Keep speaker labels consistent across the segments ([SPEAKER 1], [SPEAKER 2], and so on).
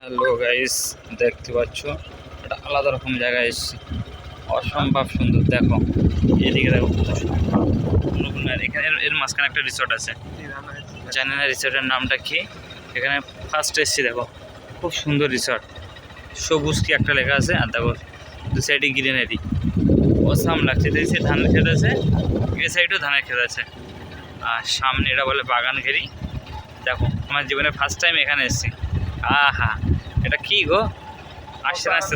[SPEAKER 1] Hello guys, দেখতে পাচ্ছ? একটা আলাদা রকম জায়গায় এসেছি। অসম্ভব সুন্দর, দেখো। এদিকে দেখো এখানে এর- মাঝখানে একটা রিসোর্ট আছে। জানি না রিসোর্টের নামটা কি? এখানে ফার্স্ট এসেছি, দেখো। খুব সুন্দর রিসোর্ট সবুজ কি একটা লেখা আছে? আর দেখো, দু সাইডে গ্রিনারি অসাম লাগছে এই সাইড ধানের খেত আছে? এই সাইডেও ধানের খেত আছে। আর সামনে এটা বলে বাগান ঘেরি দেখো, আমার জীবনে ফার্স্ট টাইম এখানে এসেছি। আহা এটা কি গো? আসছে না আসছে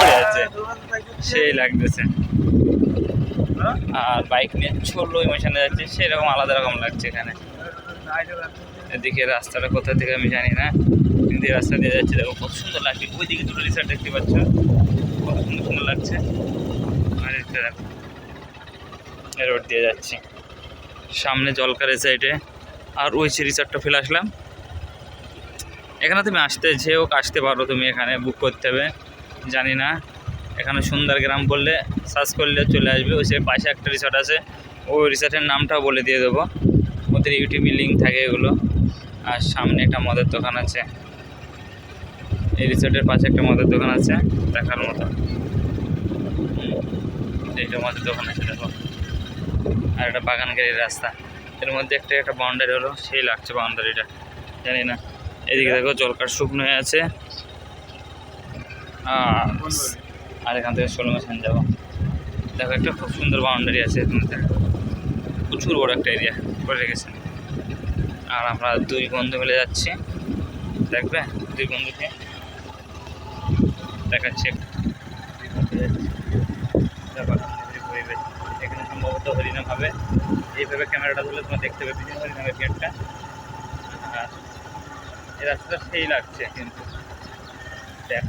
[SPEAKER 1] পড়ে যাচ্ছে সেই লাগতেছে। আর বাইক নিয়ে ছোট্ট ইমোশনে যাচ্ছে সেরকম আলাদা রকম লাগছে এখানে। এদিকে রাস্তাটা কোথা থেকে আমি জানি না। কিন্তু এই রাস্তা দিয়ে যাচ্ছে দেখো কত সুন্দর লাগছে। ওই দিকে দুটো রিসার্ট দেখতে পাচ্ছ। কত সুন্দর সুন্দর লাগছে। আর এটা দেখো রোড দিয়ে যাচ্ছি। সামনে জলকারের সাইডে আর ওই যে রিসার্টটা ফেলে আসলাম। এখানে তুমি আসতে যে হোক আসতে পারো তুমি এখানে বুক করতে হবে, জানি না। এখানে সুন্দর গ্রাম বললে সার্চ করলে চলে আসবে। ওই সে পাশে একটা রিসর্ট আছে, ওই রিসর্টের নামটাও বলে দিয়ে দেবো। ওদের ইউটিউবে লিঙ্ক থাকে এগুলো। আর সামনে একটা মদের দোকান আছে। এই রিসর্টের পাশে একটা মদের দোকান আছে, দেখার মতো। এইটা মদের দোকান আছে, দেখো। আর একটা বাগান গাড়ির রাস্তা। এর মধ্যে একটা একটা বাউন্ডারি হলো, সেই লাগছে বাউন্ডারিটা জানি না। এদিকে দেখো জলকার শুকনো হয়ে আছে। আর এখান থেকে ষোলো মেশান যাব। দেখো একটা খুব সুন্দর বাউন্ডারি আছে মধ্যে প্রচুর বড় একটা এরিয়া করে রেখেছে আর আমরা দুই বন্ধু মিলে যাচ্ছি। দেখবে? দুই বন্ধুকে দেখাচ্ছি। দেখো। এখানে সম্ভবত হরিনাম হবে এইভাবে ক্যামেরাটা ধরলে তোমার দেখতে পাবে। হরিনামের গেটটা আর এই রাস্তাটা সেই লাগছে কিন্তু দেখ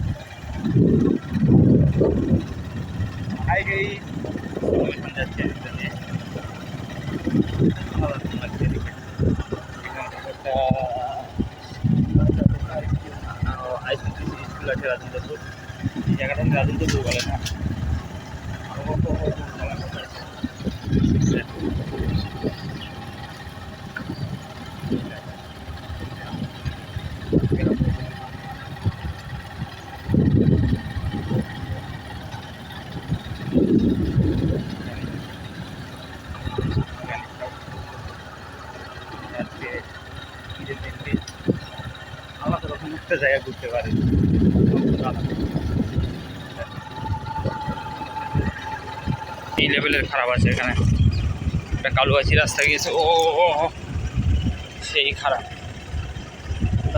[SPEAKER 1] হাই গাই ওইখানে যাচ্ছে এদিকটা দিয়ে ভালো লাগছে এদিকে। এখানে একটা আইসিসি স্কুল আছে রাজেন্দ্রপুর এই জায়গাটা রাজেন্দ্রপুর বলে না আজকে ঈদের দিনটি আলাদা রকম একটা জায়গা ঘুরতে পারে। এই লেভেলের খারাপ আছে এখানে। একটা কালুয়াচি রাস্তা গিয়েছে, ও সেই খারাপ।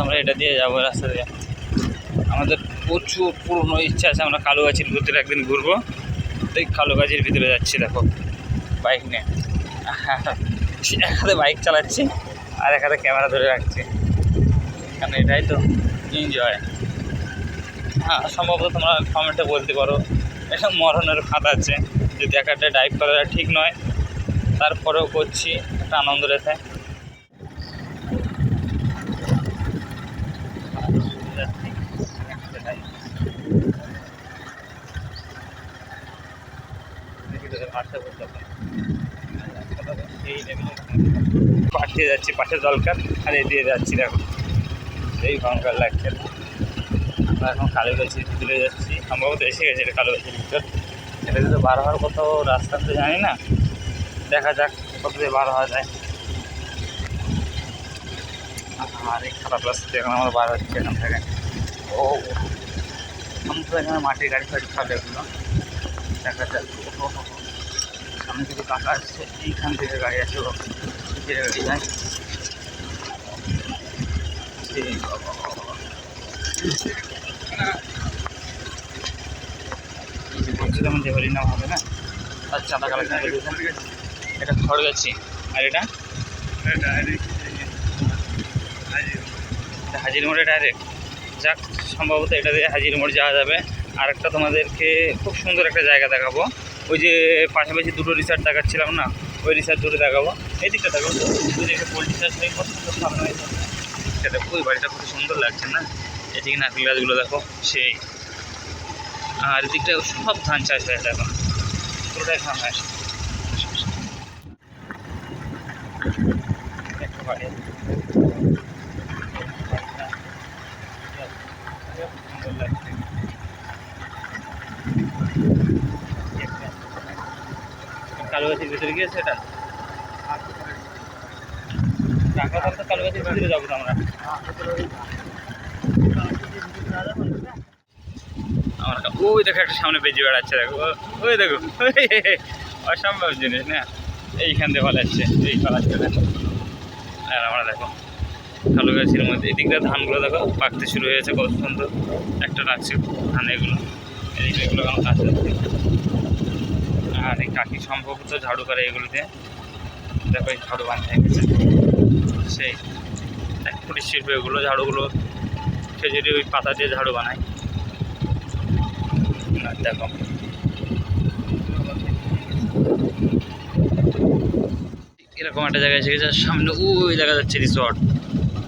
[SPEAKER 1] আমরা এটা দিয়ে যাব রাস্তা দিয়ে। আমাদের প্রচুর পুরনো ইচ্ছা আছে, আমরা কালুগাছির ভিতরে একদিন ঘুরবো। এই কালুগাছির ভিতরে যাচ্ছি, দেখো। বাইক নিয়ে। এক হাতে বাইক চালাচ্ছি, আর এক হাতে ক্যামেরা ধরে রাখছি। কারণ এটাই তো? এনজয় হ্যাঁ সম্ভবত তোমরা কমেন্টে বলতে পারো। এটা মরণের খাত আছে। যদি এক একটা ড্রাইভ করাটা ঠিক নয়। তারপরেও করছি, একটা আনন্দ রেখে। পাঠিয়ে যাচ্ছি পাশে দরকার আর এই দিয়ে যাচ্ছি, দেখো। এই ভয়ঙ্কর লাগছে আমরা এখন কালীগাছির ভিতরে যাচ্ছি। সম্ভবত এসে গেছে এটা কালীগাছির ভিতর। এটা যদি বার হওয়ার কত রাস্তা তো জানি না। দেখা যাক কত বার হওয়া যায়। আর এই খারাপ রাস্তা এখন আমরা বার হচ্ছে এখান থেকে। ও আমি তো এখানে মাটির গাড়ি ফাড়ি খাবে এগুলো দেখা যাক। সামনে থেকে কাকা আসছে। এইখান থেকে গাড়ি যে গাড়ি যায় এই বাবা। এই যে বলছিলাম যে হরিনাম হবে না তার চাঁদা কালেকশন করে এটা খড় গেছি আর এটা হাজির মোড়ে ডাইরেক্ট যাক সম্ভবত এটা দিয়ে হাজির মোড় যাওয়া যাবে আর একটা তোমাদেরকে খুব সুন্দর একটা জায়গা দেখাবো ওই যে পাশাপাশি দুটো রিসার্ট দেখাচ্ছিলাম না ওই রিসার্ট দুটো দেখাবো এই দিকটা দেখাবো পোলট্রি চাষ কত সুন্দর সামনে দেখো, ওই বাড়িটা খুব সুন্দর লাগছে না? এদিকে নারকেল গাছগুলো দেখো, সেই। আর এদিকটা সব ধান চাষ হয়ে দেখো পুরোটাই ধান হয় কালো গাছের ভিতরে গিয়েছে এটা? টাকা তো আমরা আমার ওই দেখো, একটা সামনে বেজে বেড়াচ্ছে, দেখো। ওই দেখো। অসম্ভব জিনিস, না? এইখান দিয়ে পালাচ্ছে, এই পালাচ্ছে, দেখো। আর আমরা দেখো, কালো গাছের মধ্যে এদিকটা ধানগুলো দেখো, পাকতে শুরু হয়েছে কত সুন্দর। একটা লাগছে ধান এগুলো। এদিকে এগুলো কোনো কাজ আর এই কাকি সম্ভবত ঝাড়ু করে এগুলোতে দেখো এই ঝাড়ু বানিয়ে গেছে সেই কুটির শিল্প এগুলো ঝাড়ুগুলো খেজুরি ওই পাতা দিয়ে ঝাড়ু বানায়। দেখো। এরকম একটা জায়গায় এসে গেছে সামনে ওই দেখা যাচ্ছে রিসর্ট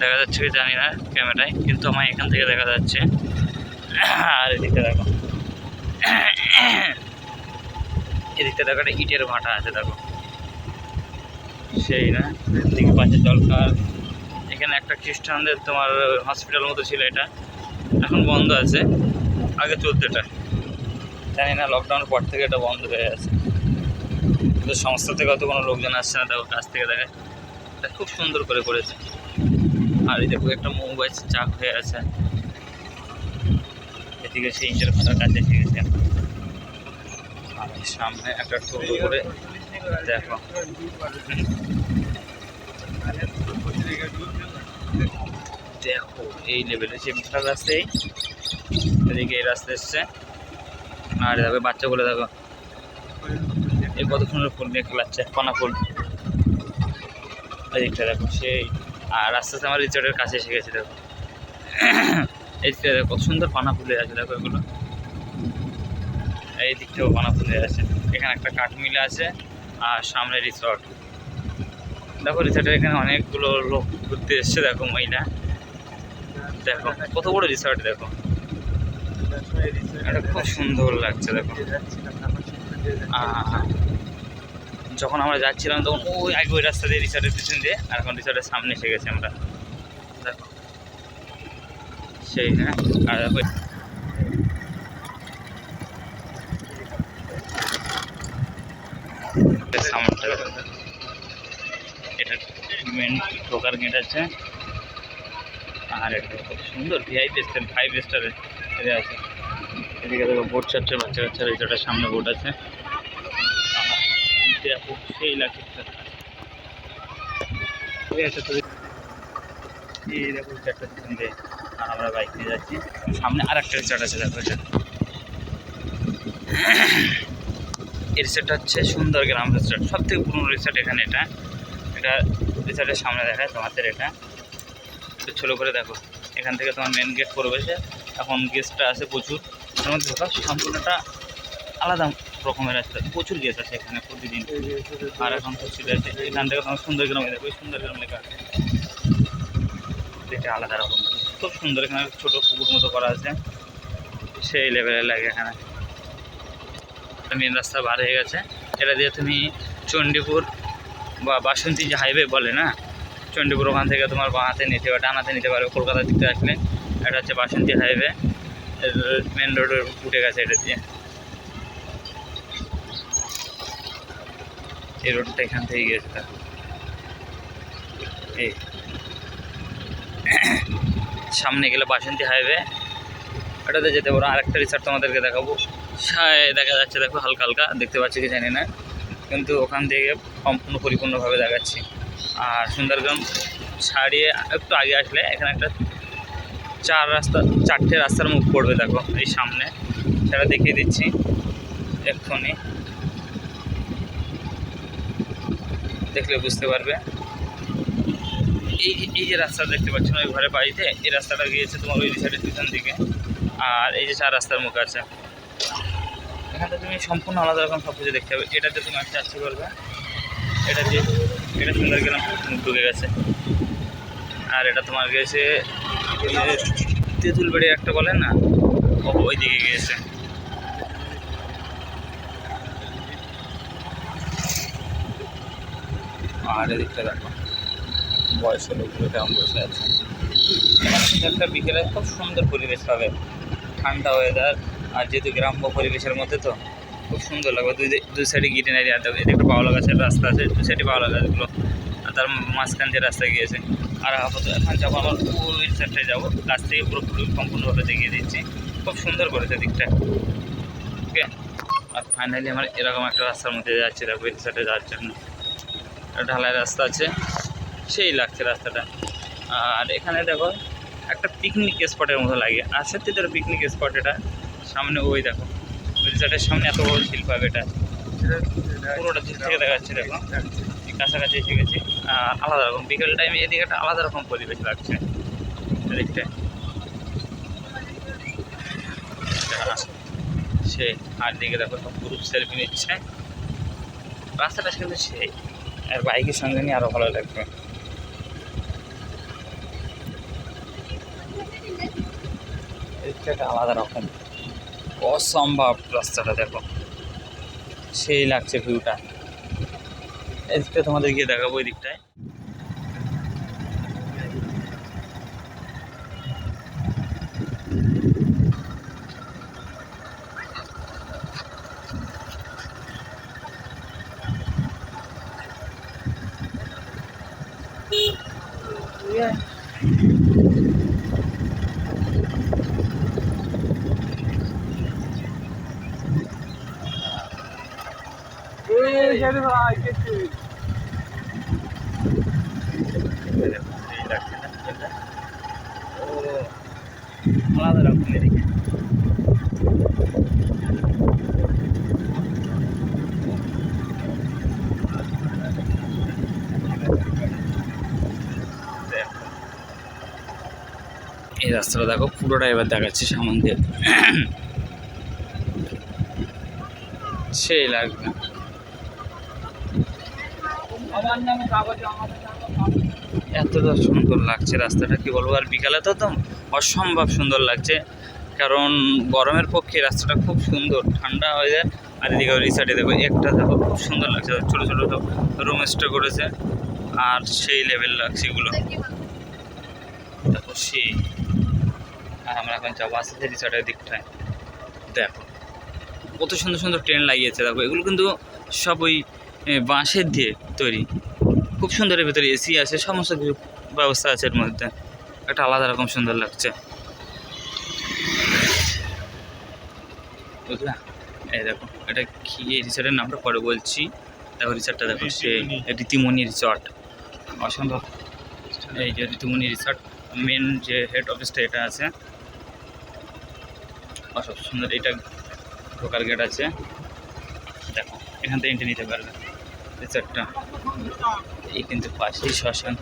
[SPEAKER 1] দেখা যাচ্ছে কি জানি না ক্যামেরায় কিন্তু আমার এখান থেকে দেখা যাচ্ছে। আর এদিকে দেখো। এদিকটা দেখো একটা ইটের ভাটা আছে, দেখো। সেই না এদিকে পাশে জলকার এখানে একটা খ্রিস্টানদের তোমার হসপিটাল মতো ছিল এটা। এখন বন্ধ আছে, আগে চলতো এটা। জানি না লকডাউনের পর থেকে এটা বন্ধ হয়ে আছে। কিন্তু সংস্থা থেকে অত কোনো লোকজন আসছে না দেখো কাছ থেকে দেখে। এটা খুব সুন্দর করে করেছে। আর এই দেখো, একটা মোবাইল চাক হয়ে আছে। এদিকে সেই ইন্টার ফাটার কাছে এসে গেছে। আর সামনে একটা টোটো করে দেখো। দেখো, এই লেভেলে সে বিশাল রাস্তায় এদিকে এই রাস্তা এসছে। আর দেখো, বাচ্চাগুলো দেখো, এই কত সুন্দর ফুল নিয়ে খেলাচ্ছে, কনা ফুল। এদিকটা দেখো, সেই, আর আস্তে আস্তে আমার রিচর্ডের কাছে এসে গেছে, দেখো। এই দিকটা দেখো, কত সুন্দর পানা ফুলে আছে, দেখো এগুলো। এই দিকটাও পানা ফুলে আছে। এখানে একটা কাঠ মিলে আছে। আর সামনে রিসর্ট দেখো রিসর্টের এখানে অনেকগুলো লোক ঘুরতে এসছে, দেখো মহিলা। দেখো, কত বড় রিসর্ট দেখো। খুব সুন্দর লাগছে, দেখো। যখন আমরা যাচ্ছিলাম, তখন ওই আগে ওই রাস্তা দিয়ে রিসর্টের পিছন দিয়ে, আর এখন রিসর্টের সামনে এসে গেছি আমরা। দেখো। সেই হ্যাঁ? আর দেখো সামনেটা। এটা মেন ঢোকার গেট আছে। আর এটা খুব সুন্দর ভিআইপি স্টাইল ফাইভ স্টারের এটা আছে। এদিকে দেখো বোট চাচ্ছে বাচ্চা কাচ্চা রিসর্টের সামনে বোট আছে। আর সেই লাগছে এই দেখো চারটা আমরা বাইক নিয়ে যাচ্ছি। সামনে আর একটা রিসর্ট আছে, দেখো এটা। রিসর্টটা হচ্ছে সুন্দর গ্রাম রিসর্ট সব থেকে পুরনো রিসর্ট এখানে এটা। এটা রিসর্টের সামনে দেখায় তোমাদের এটা। একটু ছোটো করে দেখো। এখান থেকে তোমার মেন গেট প্রবেশে এখন গেস্টটা আছে প্রচুর। মধ্যে ঢোকা সম্পূর্ণটা আলাদা রকমের আছে। প্রচুর গেস্ট আছে এখানে প্রতিদিন। আর এখন ছিল আছে এখান থেকে তোমার সুন্দর গ্রামে দেখো সুন্দর গ্রাম লেখা আছে। এটা আলাদা রকম। খুব সুন্দর এখানে ছোটো পুকুর মতো করা আছে। সেই লেভেলের লাগে এখানে। মেন রাস্তা বার হয়ে গেছে। এটা দিয়ে তুমি চণ্ডীপুর বা বাসন্তী যে হাইওয়ে বলে না, চণ্ডীপুর ওখান থেকে তোমার বাঁহাতে নিতে পারবে ডানাতে নিতে পারবে কলকাতার দিক আসলে। এটা হচ্ছে বাসন্তী হাইওয়ে মেন রোডের উঠে গেছে এটা দিয়ে। এই রোডটা এখান থেকে গিয়েছে এই। সামনে গেলে বাসন্তী হাইওয়ে এটাতে যেতে পারো, আরেকটা রিসার্ট তোমাদেরকে দেখাবো। দেখা যাচ্ছে, দেখো হালকা হালকা, দেখতে পাচ্ছি কি জানি না, কিন্তু ওখান থেকে সম্পূর্ণ পরিপূর্ণভাবে দেখাচ্ছি। আর সুন্দরগ্রাম ছাড়িয়ে একটু আগে আসলে এখানে একটা চার রাস্তা, চারটে রাস্তার মুখ পড়বে, দেখো, এই সামনে। সেটা দেখিয়ে দিচ্ছি, এক্ষুনি। দেখলে বুঝতে পারবে। এই এই যে রাস্তা দেখতে পাচ্ছ না, ওই ঘরে বাড়িতে? এই রাস্তাটা গিয়েছে তোমার ওই সাইডের পিছন দিকে। আর এই যে চার রাস্তার মুখ আছে। এখানটা তুমি সম্পূর্ণ আলাদা রকম সব কিছু দেখতে পাবে। এটাতে তুমি একটা আসতে পারবে, এটা যে এটা সুন্দর গেলাম ঢুকে গেছে। আর এটা তোমার গেছে তেঁতুল বেড়ে একটা বলে না ওই দিকে গিয়েছে। আর এদিকটা দেখো, বয়স্ক লোকগুলো কেমন বসে আছে। একটা বিকেলে খুব সুন্দর পরিবেশ পাবে ঠান্ডা ওয়েদার আর যেহেতু গ্রাম্য পরিবেশের মধ্যে তো খুব সুন্দর লাগবে। দুই দুই সাইডে গ্রিনারি আর এদিকে পাওলা গাছের রাস্তা আছে, দুই সাইডে পাওলা গাছগুলো আর তার মাঝখান দিয়ে রাস্তা গিয়েছে। আর আপাতত এখন যাব আমার ওই সাইডটায় যাব। গাছ থেকে পুরোপুরি সম্পূর্ণভাবে দেখিয়ে দিচ্ছি। খুব সুন্দর করেছে দিকটা। ওকে আর ফাইনালি আমার এরকম একটা রাস্তার মধ্যে যাচ্ছে, দেখো এই সাইডে যাওয়ার জন্য। একটা ঢালাই রাস্তা আছে, সেই লাগছে রাস্তাটা। আর এখানে দেখো একটা পিকনিক স্পটের মতো লাগে। আর সত্যি তো পিকনিক স্পট এটা। সামনে ওই দেখো সাইডের সামনে এত বড় শিল্প হবে এটা। পুরোটা দূর থেকে দেখা। যাচ্ছে দেখো কাছাকাছি এসে গেছি। আলাদা রকম। বিকেল টাইমে এদিকে একটা আলাদা রকম পরিবেশ লাগছে। এদিকটা সে আর দিকে দেখো, সব গ্রুপ সেলফি নিচ্ছে। রাস্তাটা কিন্তু সেই। আর বাইকের সঙ্গে নিয়ে আরও ভালো লাগবে। আলাদা রকম। অসম্ভব রাস্তাটা দেখো। সেই লাগছে ভিউটা এদিকটা তোমাদের গিয়ে দেখাবো ওই দিকটায় আলাদা রকম এই রাস্তাটা দেখো পুরোটা এবার দেখাচ্ছে সামন দিয়ে। সেই লাগবে। এতটা সুন্দর লাগছে রাস্তাটা কি বলব? আর বিকালে তো একদম অসম্ভব সুন্দর লাগছে। কারণ গরমের পক্ষে রাস্তাটা খুব সুন্দর ঠান্ডা হয়ে যায়। আর এদিকে রিসার্টে দেখো একটা দেখো খুব সুন্দর লাগছে। ছোটো ছোটো তো রুম স্টে করেছে। আর সেই লেভেল লাগছে এগুলো। দেখো সেই। আর আমরা এখন যাব আসতে রিসার্টের দিকটায়। দেখো কত সুন্দর সুন্দর ট্রেন লাগিয়েছে। দেখো এগুলো কিন্তু সব ওই বাঁশের দিয়ে তৈরি। খুব সুন্দর এর ভেতরে এসি আছে সমস্ত কিছু ব্যবস্থা আছে এর মধ্যে। একটা আলাদা রকম সুন্দর লাগছে। বুঝলা? এই দেখো এটা কি এই রিসর্টের নামটা পরে বলছি। দেখো রিসর্টটা দেখো সে রীতিমণি। রিসর্ট অসম্ভব। এই যে রীতিমণি রিসর্ট মেন যে হেড অফিসটা এটা আছে। অসম্ভব সুন্দর এটা ঢোকার গেট আছে। দেখো এখান থেকে এন্ট্রি নিতে পারবে। রিসর্টটা এই কিন্তু পাঁচটি শ্মশান।